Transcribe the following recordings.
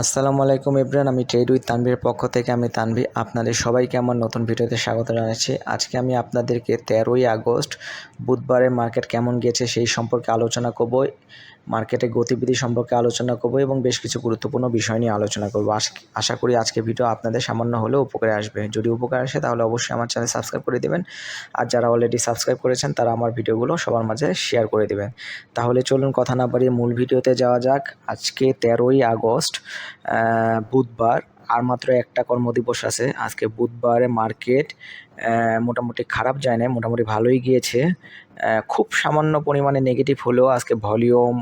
আসসালামু আলাইকুম ইব্রান, আমি ট্রেড উইথ তানভীর পক্ষ থেকে আমি তানভি আপনাদের সবাইকে আমার নতুন ভিডিওতে স্বাগত জানাচ্ছি। আজকে আমি আপনাদেরকে তেরোই আগস্ট, বুধবারের মার্কেট কেমন গেছে সেই সম্পর্কে আলোচনা করব। মার্কেটে গতিবিধি সম্পর্কে আলোচনা করব এবং বেশ কিছু গুরুত্বপূর্ণ বিষয় নিয়ে আলোচনা করব। আশা করি আজকে ভিডিও আপনাদের সামান্য হলেও উপকারে আসবে। যদি উপকার আসে তাহলে অবশ্যই আমার চ্যানেল সাবস্ক্রাইব করে দেবেন। আর যারা অলরেডি সাবস্ক্রাইব করেছেন তারা আমার ভিডিওগুলো সবার মাঝে শেয়ার করে দেবেন। তাহলে চলুন কথা না বাড়িয়ে মূল ভিডিওতে যাওয়া যাক। আজকে তেরোই আগস্ট বুধবার আর মাত্র একটা কর্মদিবস আছে। আজকে বুধবারে মার্কেট মোটামুটি খারাপ যায় না মোটামুটি ভালোই গিয়েছে। খুব সামান্য পরিমাণে নেগেটিভ হলেও আজকে ভলিউম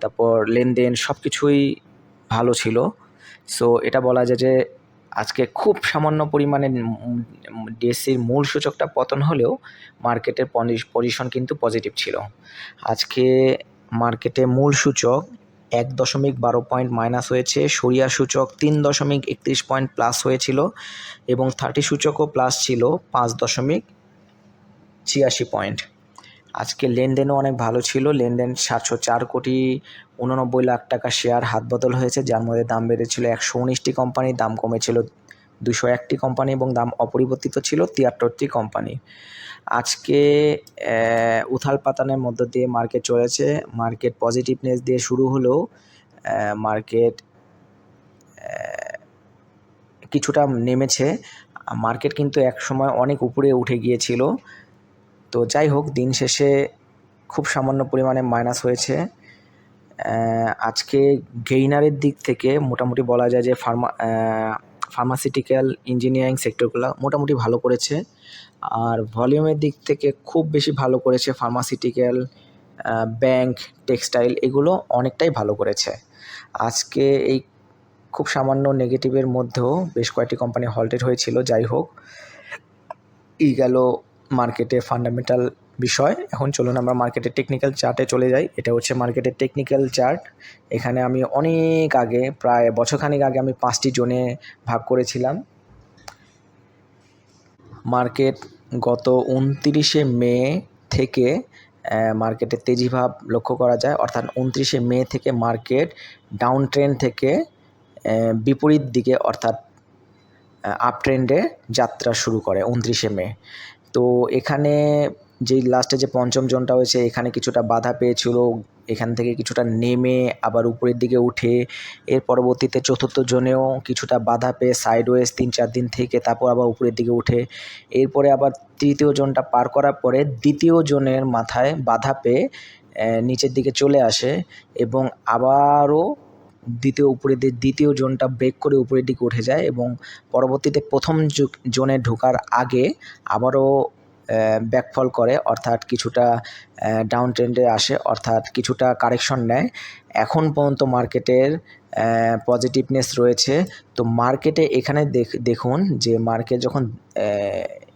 তারপর লেনদেন সব কিছুই ভালো ছিল। সো এটা বলা যায় যে আজকে খুব সামান্য পরিমাণে ডিএসসির মূল সূচকটা পতন হলেও মার্কেটের পজিশন কিন্তু পজিটিভ ছিল। আজকে মার্কেটে মূল সূচক এক দশমিক বারো পয়েন্ট মাইনাস হয়েছে, সরিয়া সূচক তিন দশমিক একত্রিশ পয়েন্ট প্লাস হয়েছিল এবং থার্টি সূচকও প্লাস ছিল পাঁচ দশমিক ছিয়াশি পয়েন্ট। আজকে লেনদেনও অনেক ভালো ছিল, লেনদেন সাতশো চার কোটি উননব্বই লাখ টাকা শেয়ার হাত বদল হয়েছে, যার মধ্যে দাম বেড়েছিল একশো উনিশটি কোম্পানি দাম কমেছিল দুশো একটি কোম্পানি এবং দাম অপরিবর্তিত ছিল তিয়াত্তরটি কোম্পানি আজকে উথাল পাতানের মধ্য দিয়ে মার্কেট চলেছে। মার্কেট পজিটিভনেস দিয়ে শুরু হলেও মার্কেট কিছুটা নেমেছে। মার্কেট কিন্তু এক সময় অনেক উপরে উঠে গিয়েছিল। তো যাই হোক, দিন শেষে খুব সামান্য পরিমাণে মাইনাস হয়েছে। আজকে গেইনারের দিক থেকে মোটামুটি বলা যায় যে ফার্মা ফার্মাসিউটিক্যাল ইঞ্জিনিয়ারিং সেক্টরগুলো মোটামুটি ভালো করেছে। আর ভলিউমের দিক থেকে খুব বেশি ভালো করেছে ফার্মাসিউটিক্যাল ব্যাংক টেক্সটাইল এগুলো অনেকটাই ভালো করেছে। আজকে এই খুব সামান্য নেগেটিভের মধ্যেও বেশ কয়েকটি কোম্পানি হল্টেড হয়েছিল, যাই হোক। এই গেল মার্কেটে ফান্ডামেন্টাল বিষয়। এখন চলুন আমরা মার্কেটের টেকনিক্যাল চার্টে চলে যাই। এটা হচ্ছে মার্কেটের টেকনিক্যাল চার্ট এখানে আমি অনেক আগে, প্রায় বছরখানেক আগে আমি পাঁচটি জোনে ভাগ করেছিলাম। মার্কেট গত উনত্রিশে মে থেকে মার্কেটে তেজিভাব লক্ষ্য করা যায়। অর্থাৎ উনত্রিশে মে থেকে মার্কেট ডাউন ট্রেন থেকে বিপরীত দিকে অর্থাৎ আপ ট্রেন্ডে যাত্রা শুরু করে উনত্রিশে মে। তো এখানে যেই লাস্টে যে পঞ্চম জোনটা হয়েছে, এখানে কিছুটা বাধা পেয়েছিল। এখান থেকে কিছুটা নেমে আবার উপরের দিকে উঠে এর পরবর্তীতে চতুর্থ জোনেও কিছুটা বাধা পেয়ে সাইডওয়েজ তিন চার দিন থেকে তারপর আবার উপরের দিকে উঠে। এরপরে আবার তৃতীয় জোনটা পার করার পরে দ্বিতীয় জোনের মাথায় বাধা পেয়ে নিচের দিকে চলে আসে এবং আবারও দ্বিতীয় উপরের দিকে, দ্বিতীয় জোনটা ব্রেক করে উপরের দিকে উঠে যায় এবং পরবর্তীতে প্রথম জোনে ঢোকার আগে আবারও ব্যাকফল করে, অর্থাৎ কিছুটা ডাউন ট্রেন্ডে আসে, অর্থাৎ কিছুটা কারেকশন নেয়। এখন পর্যন্ত মার্কেটের পজিটিভনেস রয়েছে। তো মার্কেটে এখানে দেখুন যে মার্কেট যখন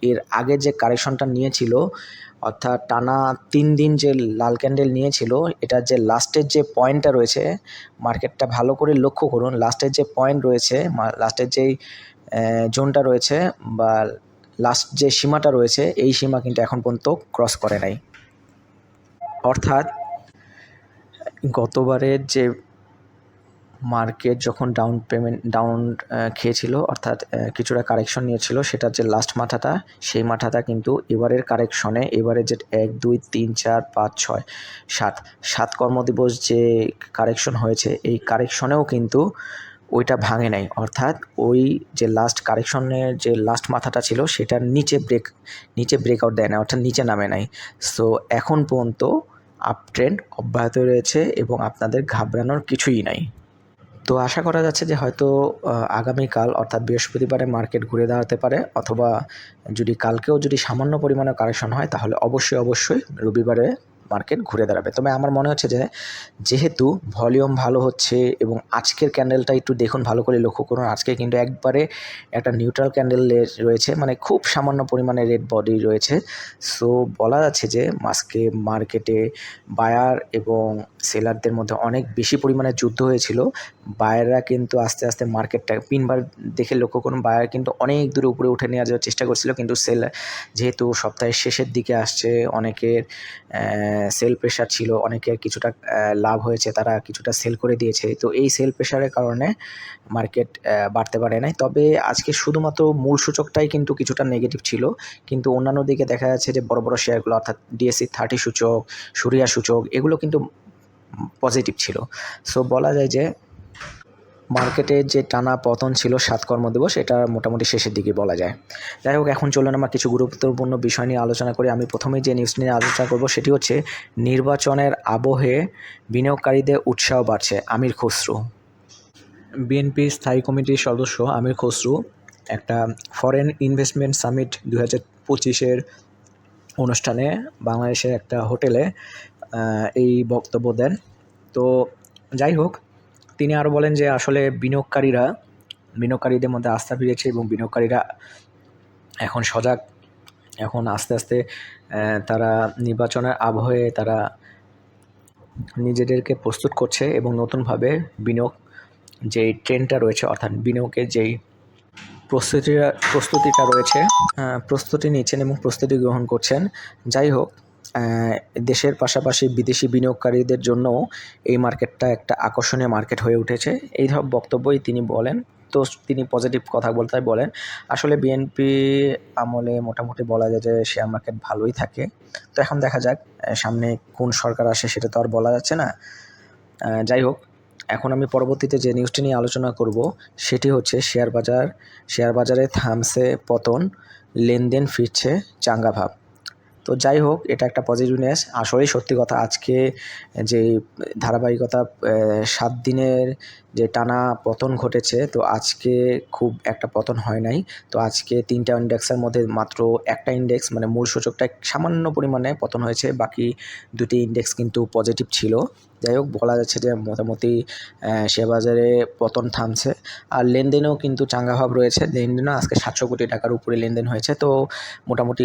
এর আগে যে কারেকশনটা নিয়েছিল, অর্থাৎ টানা তিন দিন যে লাল ক্যান্ডেল নিয়েছিল এটার যে লাস্টের যে পয়েন্টটা রয়েছে মার্কেটটা ভালো করে লক্ষ্য করুন লাস্টের যে পয়েন্ট রয়েছে লাস্টের যেই জোনটা রয়েছে বা লাস্ট যে সীমাটা রয়েছে, এই সীমা কিন্তু এখন পর্যন্ত ক্রস করে নাই। অর্থাৎ গতবারের যে মার্কেট যখন ডাউন পেমেন্ট ডাউন খেয়েছিল, অর্থাৎ কিছুটা কারেকশন নিয়েছিল, সেটার যে লাস্ট মাথাটা, সেই মাথাটা কিন্তু এবারের কারেকশনে এবারে যে এক, দুই, তিন, চার, পাঁচ, ছয়, সাত সাত কর্মদিবস যে কারেকশন হয়েছে, এই কারেকশনেও কিন্তু ওইটা ভাঙে নাই। অর্থাৎ ওই যে লাস্ট কারেকশনের যে লাস্ট মাথাটা ছিল, সেটার নিচে ব্রেক নিচে ব্রেকআউট দেয় না অর্থাৎ নিচে নামে নাই। সো এখন পর্যন্ত আপ ট্রেন্ড অব্যাহত রয়েছে এবং আপনাদের ঘাবড়ানোর কিছুই নাই। তো আশা করা যাচ্ছে যে হয়তো আগামীকাল, অর্থাৎ বৃহস্পতিবারে মার্কেট ঘুরে দাঁড়াতে পারে, অথবা যদি কালকেও যদি সামান্য পরিমাণে কারেকশন হয়, তাহলে অবশ্যই অবশ্যই রবিবারে মার্কেট ঘুরে দাঁড়াবে। তবে আমার মনে হচ্ছে যে, যেহেতু ভলিউম ভালো হচ্ছে এবং আজকের ক্যান্ডেলটা একটু দেখুন ভালো করে লক্ষ্য করুন, আজকে কিন্তু একবারে একটা নিউট্রাল ক্যান্ডেল রয়েছে মানে খুব সামান্য পরিমাণে রেড বডি রয়েছে। সো বলা যাচ্ছে যে, আজকে মার্কেটে বায়ার এবং সেলারদের মধ্যে অনেক বেশি পরিমাণে যুদ্ধ হয়েছিল। বায়াররা কিন্তু আস্তে আস্তে মার্কেটটা তিনবার দেখে লক্ষ্য করুন, বায়ার কিন্তু অনেক দূরে উপরে উঠে নিয়ে যাওয়ার চেষ্টা করছিল, কিন্তু সেল যেহেতু সপ্তাহের শেষের দিকে আসছে, অনেকের সেল প্রেশার ছিল অনেকের কিছুটা লাভ হয়েছে, তারা কিছুটা সেল করে দিয়েছে। তো এই সেল প্রেশারের কারণে মার্কেট বাড়তে পারে নাই। তবে আজকে শুধুমাত্র মূল সূচকটাই কিন্তু কিছুটা নেগেটিভ ছিল, কিন্তু অন্যান্য দিকে দেখা যাচ্ছে যে বড় বড় শেয়ারগুলো, অর্থাৎ ডিএসসি থার্টি সূচক, সুরিয়া সূচক, এগুলো কিন্তু পজিটিভ ছিল। সো বলা যায় যে মার্কেটে যে টানা পতন ছিল সাত কর্মদিবস এটা মোটামুটি শেষের দিকে বলা যায়। যাই হোক, এখন চলুন আমরা কিছু গুরুত্বপূর্ণ বিষয় নিয়ে আলোচনা করি। আমি প্রথমেই যে নিউজ নিয়ে আলোচনা করব, সেটি হচ্ছে নির্বাচনের আবহে বিনিয়োগকারীদের উৎসাহ বাড়ছে আমির খসরু। বিএনপি স্থায়ী কমিটির সদস্য আমির খসরু একটা ফরেন ইনভেস্টমেন্ট সামিট দু হাজার পঁচিশের অনুষ্ঠানে বাংলাদেশের একটা হোটেলে এই বক্তব্য দেন। তো যাই হোক, তিনি আরও বলেন যে আসলে বিনিয়োগকারীরা, বিনিয়োগকারীদের মধ্যে আস্থা ফিরেছে এবং বিনিয়োগকারীরা এখন সজাগ। এখন আস্তে আস্তে তারা নির্বাচনের আবহে তারা নিজেদেরকে প্রস্তুত করছে এবং নতুনভাবে বিনিয়োগ যেই ট্রেনটা রয়েছে, অর্থাৎ বিনিয়োগের যেই প্রস্তুতিটা প্রস্তুতিটা রয়েছে প্রস্তুতি নিচ্ছেন এবং প্রস্তুতি গ্রহণ করছেন। যাই হোক দেশের পাশাপাশি বিদেশি বিনিয়োগকারীদের জন্যও এই মার্কেটটা একটা আকর্ষণীয় মার্কেট হয়ে উঠেছে। এই সব বক্তব্যই তিনি বলেন, তো তিনি পজিটিভ কথা বলতে বলেন, আসলে বিএনপি আমলে মোটামুটি বলা যায় যে শেয়ার মার্কেট ভালোই থাকে। তো এখন দেখা যাক সামনে কোন সরকার আসে সেটা তো আর বলা যাচ্ছে না। যাই হোক, এখন আমি পরবর্তীতে যে নিউজটি নিয়ে আলোচনা করব, সেটি হচ্ছে শেয়ার বাজার। শেয়ার বাজারে থামছে পতন, লেনদেন ফিরছে চাঙ্গা ভাব। তো যাই হোক, এটা একটা পজিটিভ নিউজ আসলেই সত্যি কথা, আজকে যে ধারাবাহিকতা সাত দিনের যে টানা পতন ঘটেছে, তো আজকে খুব একটা পতন হয় নাই। তো আজকে তিনটা ইন্ডেক্সের মধ্যে মাত্র একটা ইন্ডেক্স মানে মূল সূচকটা সামান্য পরিমাণে পতন হয়েছে, বাকি দুটি ইন্ডেক্স কিন্তু পজিটিভ ছিল। যাই হোক, বলা যাচ্ছে যে মোটামুটি শেয়ার বাজারে পতন থামছে। আর লেনদেনেও কিন্তু চাঙ্গাভাব রয়েছে। লেনদেনও আজকে সাতশো কোটি টাকার উপরে লেনদেন হয়েছে। তো মোটামুটি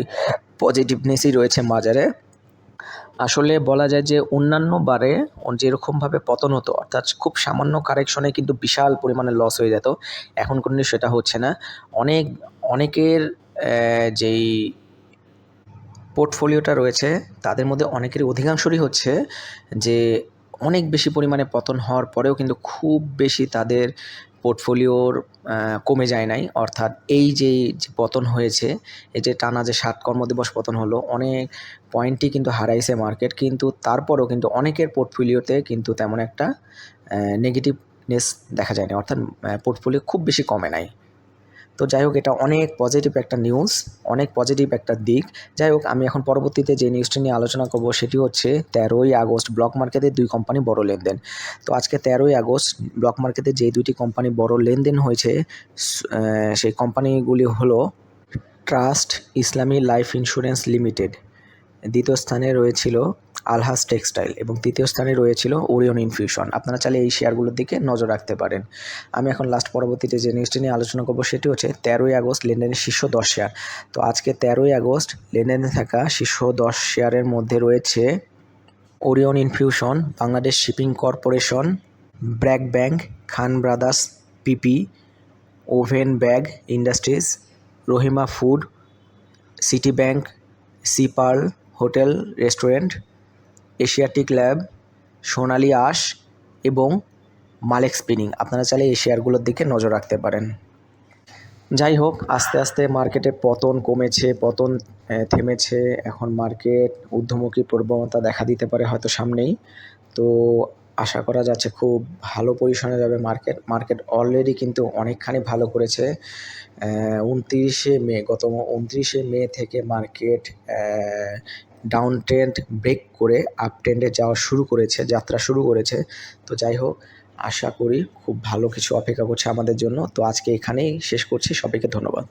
পজিটিভনেসই রয়েছে বাজারে। আসলে বলা যায় যে অন্যান্য বারে যেরকমভাবে পতন হতো, অর্থাৎ খুব সামান্য কারেকশনে কিন্তু বিশাল পরিমাণে লস হয়ে যেত। এখন কিন্তু সেটা হচ্ছে না। অনেক, অনেকের যেই পোর্টফোলিওটা রয়েছে, তাদের মধ্যে অনেকেরই অধিকাংশরই হচ্ছে যে অনেক বেশি পরিমাণে পতন হওয়ার পরেও কিন্তু খুব বেশি তাদের পোর্টফোলিওর কমে যায় নাই। অর্থাৎ এই যে পতন হয়েছে, এই যে টানা যে সাত কর্মদিবস পতন হলো, অনেক পয়েন্টই কিন্তু হারাইছে মার্কেট কিন্তু তারপরও কিন্তু অনেকের পোর্টফোলিওতে কিন্তু তেমন একটা নেগেটিভনেস দেখা যায়নি। অর্থাৎ পোর্টফোলিও খুব বেশি কমে নাই। তো যাই হোক, এটা অনেক পজিটিভ একটা নিউজ অনেক পজিটিভ একটা দিক। যাই হোক, আমি এখন পরবর্তীতে যে নিউজটি নিয়ে আলোচনা করব, সেটি হচ্ছে তেরোই আগস্ট ব্লক মার্কেটে দুই কোম্পানি বড় লেনদেন। তো আজকে তেরোই আগস্ট ব্লক মার্কেটে যে দুইটি কোম্পানি বড় লেনদেন হয়েছে সেই কোম্পানিগুলি হলো ট্রাস্ট ইসলামী লাইফ ইন্স্যুরেন্স লিমিটেড দ্বিতীয় স্থানে রয়েছিল আলহাস টেক্সটাইল এবং তৃতীয় স্থানে রয়েছিল ওরিয়ন ইনফিউশন। আপনারা চাইলে এই শেয়ারগুলোর দিকে নজর রাখতে পারেন। আমি এখন লাস্ট পরবর্তীতে যে নিউজটি নিয়ে আলোচনা করব সেটি হচ্ছে তেরোই আগস্ট লেনদেনের শীর্ষ দশ শেয়ার। তো আজকে তেরোই আগস্ট লেনদেনে থাকা শীর্ষ দশ শেয়ারের মধ্যে রয়েছে Orion Infusion, Bangladesh Shipping Corporation, BRAC Bank, Khan Brothers, PP, Woven Bag Industries, Rahima Food, City Bank Seapearl hotel, restaurant Asiatic Lab, Sonali Aansh এবং মালেক স্পিনিং। আপনারা চাইলে এই শেয়ারগুলোর দিকে নজর রাখতে পারেন। যাই হোক, আস্তে আস্তে মার্কেটে পতন কমেছে, পতন থেমেছে। এখন মার্কেট ঊর্ধ্বমুখী প্রবণতা দেখা দিতে পারে হয়তো সামনেই। তো আশা করা যাচ্ছে খুব ভালো পজিশনে যাবে মার্কেট। মার্কেট অলরেডি কিন্তু অনেকখানি ভালো করেছে। উনত্রিশে মে, গত উনত্রিশে মে থেকে মার্কেট ডাউন ট্রেন্ড ব্রেক করে আপ ট্রেন্ডে যাওয়া শুরু করেছে, যাত্রা শুরু করেছে। তো যাই হোক, আশা করি খুব ভালো কিছু অপেক্ষা করছে আমাদের জন্য। তো আজকে এখানেই শেষ করছি। সবাইকে ধন্যবাদ।